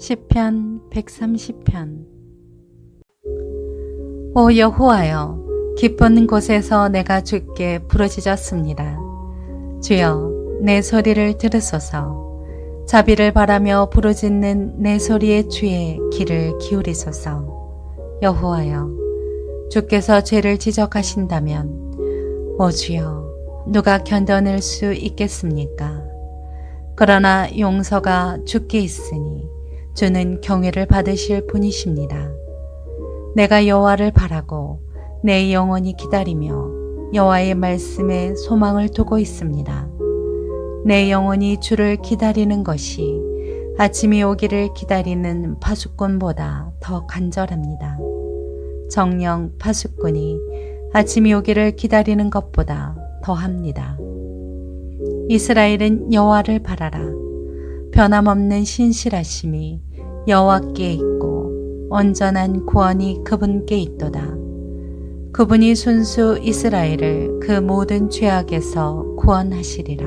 시편 130편 오 여호와여 깊은 곳에서 내가 주께 부르짖었습니다. 주여 내 소리를 들으소서 자비를 바라며 부르짖는 내 소리의 주에 귀를 기울이소서 여호와여 주께서 죄를 지적하신다면 오 주여 누가 견뎌낼 수 있겠습니까? 그러나 용서가 주께 있으니 주는 경외를 받으실 분이십니다. 내가 여호와를 바라고 내 영혼이 기다리며 여호와의 말씀에 소망을 두고 있습니다. 내 영혼이 주를 기다리는 것이 아침이 오기를 기다리는 파수꾼보다 더 간절합니다. 정령 파수꾼이 아침이 오기를 기다리는 것보다 더합니다. 이스라엘은 여호와를 바라라. 변함없는 신실하심이 여호와께 있고 온전한 구원이 그분께 있도다. 그분이 순수 이스라엘을 그 모든 죄악에서 구원하시리라.